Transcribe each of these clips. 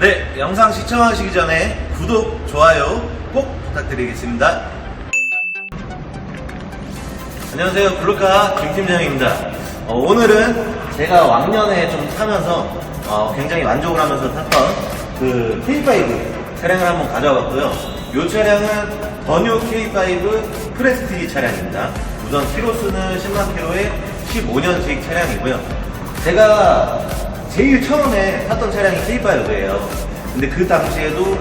네, 영상 시청하시기 전에 구독, 좋아요 꼭 부탁드리겠습니다. 안녕하세요. 블루카 김팀장입니다. 어, 오늘은 제가 왕년에 좀 타면서 어, 굉장히 만족을 하면서 탔던 그 K5 차량을 한번 가져와 봤고요. 이 차량은 더뉴 K5 프레스티지 차량입니다. 우선 키로수는 10만 킬로에 15년식 차량이고요. 제가 제일 처음에 탔던 차량이 K5예요. 근데 그 당시에도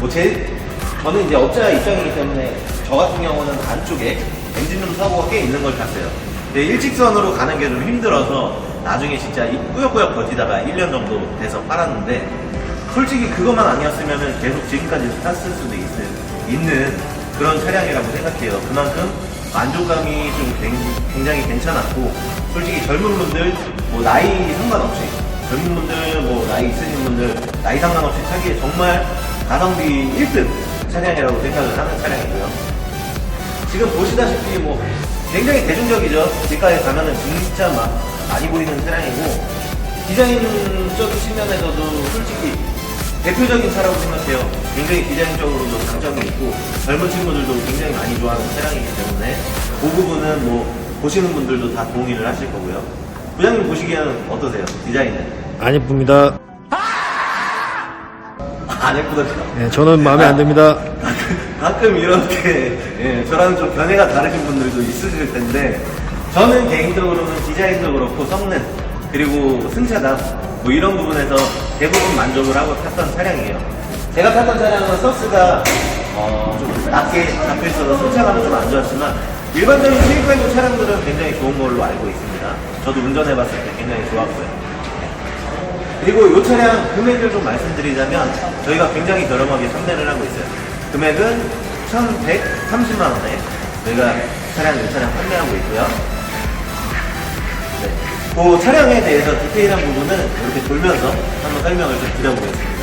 뭐 제, 저는 이제 업자 입장이기 때문에 저 같은 경우는 안쪽에 엔진룸 사고가 꽤 있는 걸 탔어요. 근데 일직선으로 가는 게 좀 힘들어서 나중에 진짜 이 꾸역꾸역 버티다가 1년 정도 돼서 팔았는데 솔직히 그것만 아니었으면 계속 지금까지 탔을 수도 있, 있는 그런 차량이라고 생각해요. 그만큼 만족감이 좀 굉- 굉장히 괜찮았고 솔직히 젊은 분들 뭐 나이 상관없이 젊은 분들 뭐 나이 있으신 분들 나이 상관 없이 타기에 정말 가성비 1등 차량이라고 생각을 하는 차량이고요. 지금 보시다시피 뭐 굉장히 대중적이죠. 길가에 가면은 진짜 막 많이 보이는 차량이고 디자인적 측면에서도 솔직히 대표적인 차라고 생각해요. 굉장히 디자인적으로도 장점이 있고 젊은 친구들도 굉장히 많이 좋아하는 차량이기 때문에 그 부분은 뭐 보시는 분들도 다 동의를 하실 거고요. 부장님 보시기에는 어떠세요? 디자인은? 안 예쁩니다. 안 예쁘던가? 네, 저는 마음에 안 듭니다. 가끔 이렇게 예, 저랑 좀 견해가 다르신 분들도 있으실 텐데 저는 개인적으로는 디자인도 그렇고 성능 그리고 승차감 뭐 이런 부분에서 대부분 만족을 하고 탔던 차량이에요. 제가 탔던 차량은 서스가 어, 좀 낮게 잡혀 있어서 승차감은 좀 안 좋았지만 일반적인 K5 차량들은 굉장히 좋은 걸로 알고 있습니다. 저도 운전해봤을 때 굉장히 좋았고요. 그리고 이 차량 금액을 좀 말씀드리자면 저희가 굉장히 저렴하게 판매를 하고 있어요. 금액은 1,130만 원에 저희가 차량 이 차량 판매하고 있고요. 네. 그 차량에 대해서 디테일한 부분은 이렇게 돌면서 한번 설명을 좀 드려보겠습니다.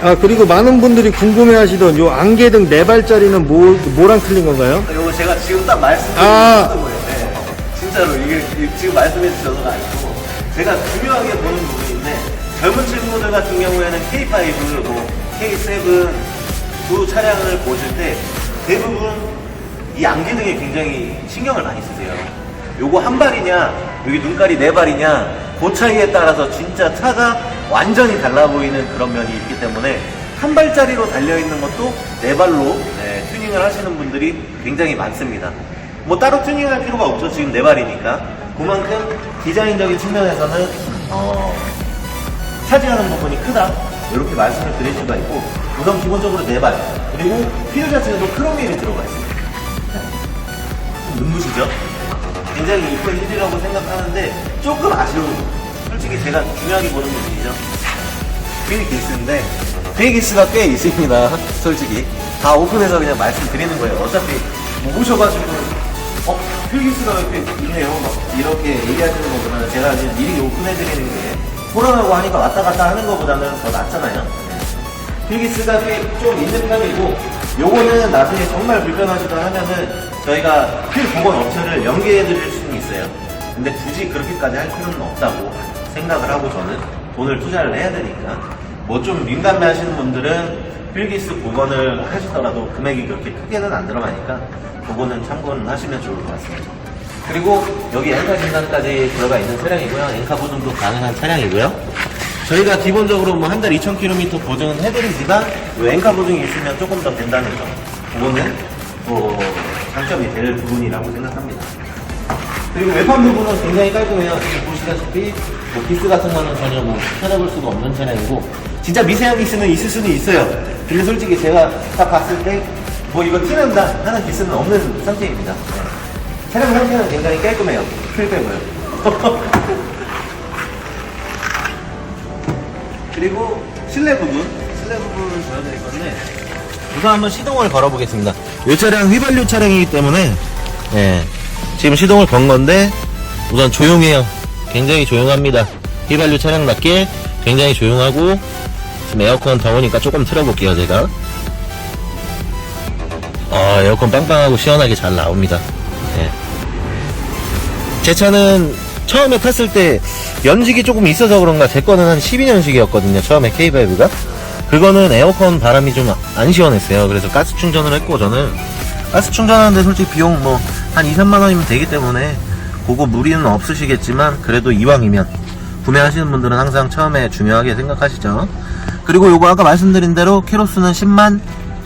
아, 그리고 많은 분들이 궁금해 하시던 요 안개 등 네 발짜리는 뭐, 뭐랑 틀린 건가요? 이거 제가 지금 딱 말씀드린 아. 거예요. 네. 진짜로 이게 이게 지금 말씀해 주셔서가 아니고 제가 중요하게 보는 부분인데 젊은 친구들 같은 경우에는 K5, 뭐 K7 두 차량을 보실 때 대부분 이 안개등에 굉장히 신경을 많이 쓰세요. 요거 한 발이냐, 여기 눈깔이 네 발이냐, 그 차이에 따라서 진짜 차가 완전히 달라 보이는 그런 면이 있기 때문에 한 발짜리로 달려있는 것도 네 발로 네, 튜닝을 하시는 분들이 굉장히 많습니다. 뭐 따로 튜닝할 필요가 없죠. 지금 네 발이니까. 그만큼 디자인적인 측면에서는 어, 차지하는 부분이 크다. 이렇게 말씀을 드릴 수가 있고 우선 기본적으로 네 발. 그리고 휠 자체에도 크롬이 들어가 있습니다. 좀 눈부시죠? 굉장히 이쁜 휠이라고 생각하는데 조금 아쉬운 솔직히 제가 중요하게 보는 부분이죠. 휠기스인데 휠기스가 꽤 있습니다. 솔직히 다 오픈해서 그냥 말씀드리는 거예요. 어차피 뭐 오셔가지고 어 휠기스가 이렇게 있네요. 막 이렇게 얘기하시는 것보다는 제가 그냥 미리 오픈해드리는 게 코로나고 하니까 왔다 갔다 하는 것보다는 더 낫잖아요. 필기스가 꽤 좀 있는 편이고 요거는 나중에 정말 불편하시다 하면은 저희가 필 복원 업체를 연계해 드릴 수는 있어요. 근데 굳이 그렇게까지 할 필요는 없다고 생각을 하고 저는 돈을 투자를 해야 되니까. 뭐 좀 민감해 하시는 분들은 필기스 복원을 하시더라도 금액이 그렇게 크게는 안 들어가니까 그거는 참고는 하시면 좋을 것 같습니다. 그리고 여기 엔카 진단까지 들어가 있는 차량이고요. 엔카 보증도 가능한 차량이고요 저희가 기본적으로 뭐 한 달 2,000km 보증은 해드리지만 이 엔카 보증이 있으면 조금 더 된다는 점. 그거는 뭐 장점이 될 부분이라고 생각합니다. 그리고 외판 부분은 굉장히 깔끔해요. 지금 보시다시피 뭐 기스 같은 거는 전혀 뭐 찾아볼 수가 없는 차량이고 진짜 미세한 기스는 있을 수는 있어요. 근데 솔직히 제가 딱 봤을 때 뭐 이거 티난다 하는 기스는 없는 상태입니다. 네. 차량 상태는 굉장히 깔끔해요. 풀 빼고요. 그리고 실내 부분, 실내 부분을 보여드릴 건데 우선 한번 시동을 걸어보겠습니다. 이 차량 휘발유 차량이기 때문에 예, 지금 시동을 건 건데 우선 조용해요. 굉장히 조용합니다. 휘발유 차량답게 굉장히 조용하고 지금 에어컨 더우니까 조금 틀어볼게요 제가. 아 에어컨 빵빵하고 시원하게 잘 나옵니다. 예. 제 차는 처음에 탔을 때 연식이 조금 있어서 그런가 제 거는 한 12년식이었거든요. 처음에 K5가. 그거는 에어컨 바람이 좀 안 시원했어요. 그래서 가스 충전을 했고 저는 가스 충전하는데 솔직히 비용 뭐 한 2, 3만 원이면 되기 때문에 그거 무리는 없으시겠지만 그래도 이왕이면 구매하시는 분들은 항상 처음에 중요하게 생각하시죠. 그리고 요거 아까 말씀드린 대로 키로수는 10만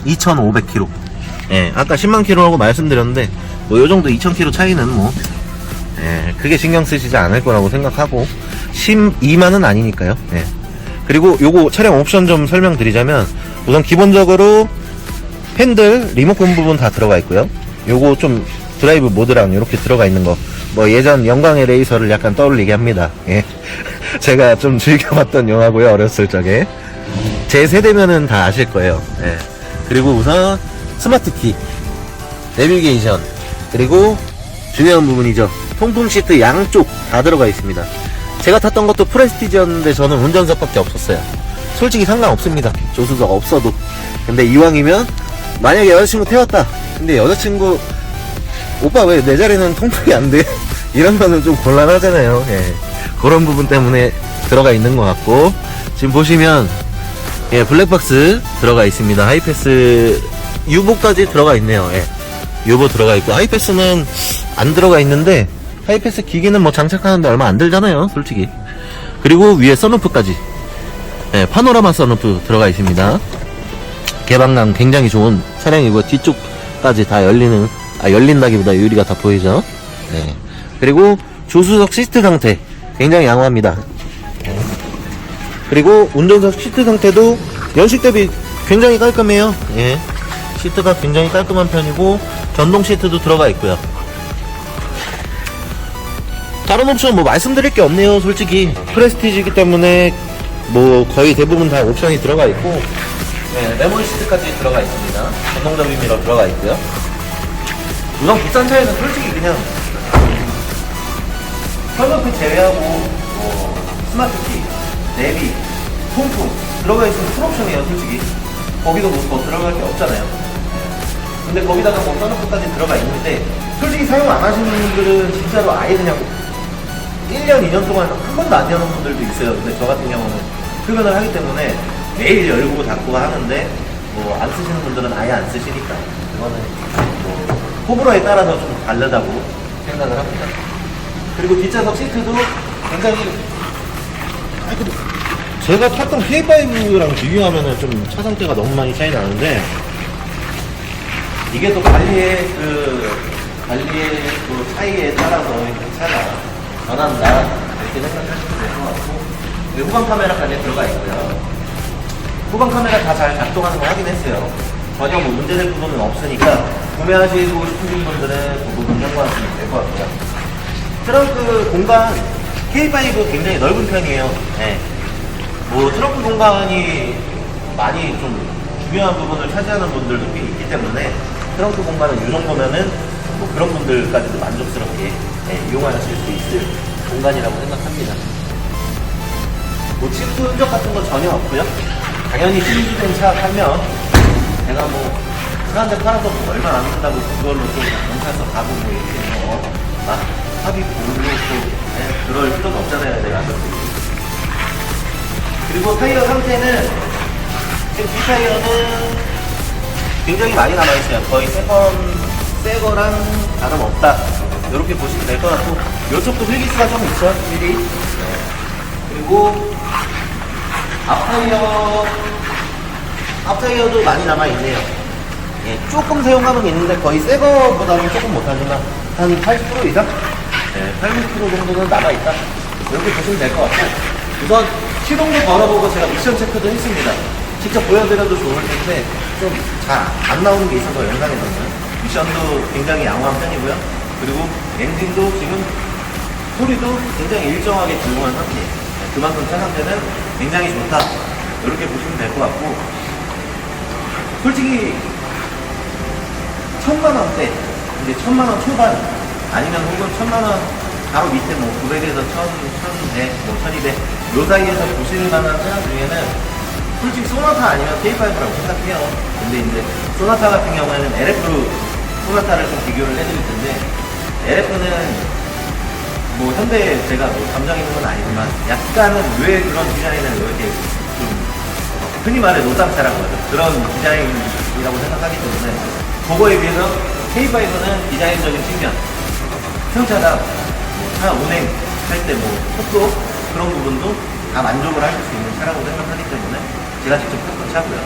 2,500km. 예, 아까 10만 킬로라고 말씀드렸는데 뭐 요 정도 2,000km 차이는 뭐 예, 크게 신경 쓰시지 않을 거라고 생각하고 12만은 아니니까요. 예. 그리고 요거 차량 옵션 좀 설명드리자면 우선 기본적으로 핸들 리모컨 부분 다 들어가 있고요. 요거 좀 드라이브 모드랑 이렇게 들어가 있는 거. 뭐 예전 영광의 레이서를 약간 떠올리게 합니다. 예. 제가 좀 즐겨봤던 영화고요. 어렸을 적에. 제 세대면은 다 아실 거예요. 예. 그리고 우선 스마트 키, 내비게이션, 그리고 중요한 부분이죠. 통풍 시트 양쪽 다 들어가 있습니다. 제가 탔던 것도 프레스티지였는데 저는 운전석밖에 없었어요. 솔직히 상관없습니다. 조수석 없어도. 근데 이왕이면 만약에 여자친구 태웠다. 근데 여자친구 오빠 왜 내 자리는 통풍이 안 돼? 이러면은 좀 곤란하잖아요. 예. 그런 부분 때문에 들어가 있는 것 같고 지금 보시면 예, 블랙박스 들어가 있습니다. 하이패스 유보까지 들어가 있네요. 예. 유보 들어가 있고 하이패스는 안 들어가 있는데 하이패스 기기는 뭐 장착하는데 얼마 안 들잖아요. 솔직히. 그리고 위에 선루프까지 예, 파노라마 선루프 들어가 있습니다. 개방감 굉장히 좋은 차량이고 뒤쪽까지 다 열리는 아 열린다기보다 유리가 다 보이죠. 네. 그리고 조수석 시트 상태 굉장히 양호합니다. 그리고 운전석 시트 상태도 연식 대비 굉장히 깔끔해요. 예. 시트가 굉장히 깔끔한 편이고 전동 시트도 들어가 있고요. 다른 옵션 뭐 말씀드릴 게 없네요. 솔직히 프레스티지이기 때문에 뭐 거의 대부분 다 옵션이 들어가 있고 네, 레몬 시트까지 들어가 있습니다. 전동 접이 미러 들어가 있고요. 우선 국산 차에는 솔직히 그냥 컬러프 제외하고 뭐 스마트키, 내비, 통풍 들어가 있으면 풀옵션이에요 솔직히 거기도 뭐 더 들어갈 게 없잖아요 근데 거기다가 뭐 썬루프까지 들어가 있는데 솔직히 사용 안 하시는 분들은 진짜로 아예 그냥 1년, 2년 동안 한 번도 안 여는 분들도 있어요. 근데 저 같은 경우는 흡연을 하기 때문에 매일 열고 닫고 하는데 뭐 안 쓰시는 분들은 아예 안 쓰시니까 그거는 뭐 호불호에 따라서 좀 다르다고 생각을 합니다. 그리고 뒷좌석 시트도 굉장히 깔끔 제가 탔던 K5랑 비교하면은 좀차 상태가 너무 많이 차이 나는데 이게 또 관리의 그 관리의 그 차이에 따라서 이 차가 변한다. 이렇게 생각하시면 될 것 같고. 여기 후방 카메라까지 들어가 있고요. 후방 카메라 다 잘 작동하는 거 확인했어요. 전혀 뭐 문제될 부분은 없으니까 구매하시고 싶으신 분들은 그 부분 참고하시면 될 것 같고요. 트렁크 공간 K5 굉장히 넓은 편이에요. 네. 뭐 트렁크 공간이 많이 좀 중요한 부분을 차지하는 분들도 꽤 있기 때문에 트렁크 공간은 이 정도면은 뭐 그런 분들까지도 만족스럽게 예, 이용하실 수 있을 공간이라고 생각합니다. 뭐 침수 흔적 같은 거 전혀 없고요. 당연히 신주된 차 팔면 제가 뭐 사람들 팔아서 뭐 얼마 안 한다고 그걸로 또 경찰서 가고 뭐 이렇게 뭐막 합의 보고 또 예, 그럴 필요는 없잖아요. 내가 그리고 타이어 상태는 지금 뒷 타이어는 굉장히 많이 남아있어요. 거의 새건, 새 거랑 다름없다. 이렇게 보시면 될 것 같고, 이쪽도 휠기스가 좀 있죠, 휠이. 네. 그리고 앞 타이어, 앞 타이어도 많이 남아있네요. 예, 조금 사용감은 있는데 거의 새 거보다는 조금 못하지만 한 80% 이상? 네, 80% 정도는 남아있다. 이렇게 보시면 될 것 같고, 우선 시동도 걸어보고 제가 미션 체크도 했습니다. 직접 보여드려도 좋을 텐데 좀 잘 안 나오는 게 있어서 영상에서는 미션도 굉장히 양호한 편이고요. 그리고 엔진도 지금 소리도 굉장히 일정하게 조용한 상태예요. 그만큼 차 상태는 굉장히 좋다. 이렇게 보시면 될 것 같고 솔직히 천만 원대 이제 천만 원 초반 아니면 혹은 천만 원 바로 밑에 뭐 900에서 1000, 1100, 뭐 1200, 요 사이에서 보실 만한 차량 중에는 솔직히 소나타 아니면 K5라고 생각해요. 근데 이제 소나타 같은 경우에는 LF 소나타를 좀 비교를 해드릴 텐데 LF는 뭐 현대에 제가 뭐 감정 있는 건 아니지만 약간은 왜 그런 디자인을 이렇게 좀 흔히 말해 노땅차라고 하죠. 그런 디자인이라고 생각하기 때문에 그거에 비해서 K5는 디자인적인 측면, 승차감, 차 운행할 때 뭐 속도 그런 부분도 다 만족을 하실 수 있는 차라고 생각하기 때문에 제가 직접 탔던 차고요.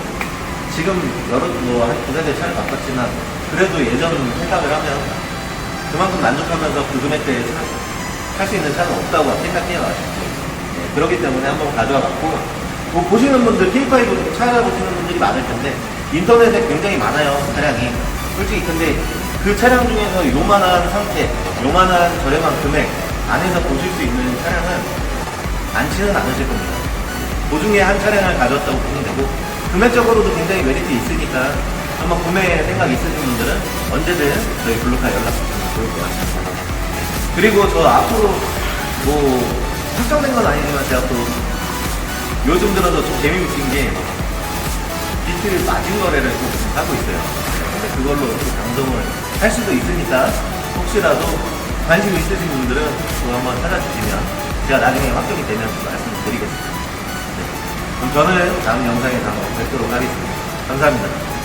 지금 여러 뭐 한 두세 대 차를 바꿨지만 그래도 예전 생각을 하면 그만큼 만족하면서 그 금액대에 탈수 있는 차는 없다고 생각해요. 네, 그렇기 때문에 한번 가져와 봤고 뭐 보시는 분들 K5 찾아보시는 분들이 많을 텐데 인터넷에 굉장히 많아요 차량이. 솔직히 근데 그 차량 중에서 요만한 상태 요만한 저렴한 금액 안에서 보실 수 있는 차량은 많지는 않으실 겁니다. 그 중에 한 차량을 가져왔다고 보시면 되고 금액적으로도 굉장히 메리트 있으니까 한번 구매 생각 있으신 분들은 언제든 저희 블루카 연락 주시면 좋을 것 같습니다 그리고 저 앞으로 뭐 확정된 건 아니지만 제가 또 요즘 들어서 좀 재미있는 게 비트 마진 거래를 좀 하고 있어요. 근데 그걸로 또 방송을 할 수도 있으니까 혹시라도 관심 있으신 분들은 또 한번 찾아주시면 제가 나중에 확정이 되면 말씀을 드리겠습니다. 네. 그럼 저는 다음 영상에서 한번 뵙도록 하겠습니다. 감사합니다.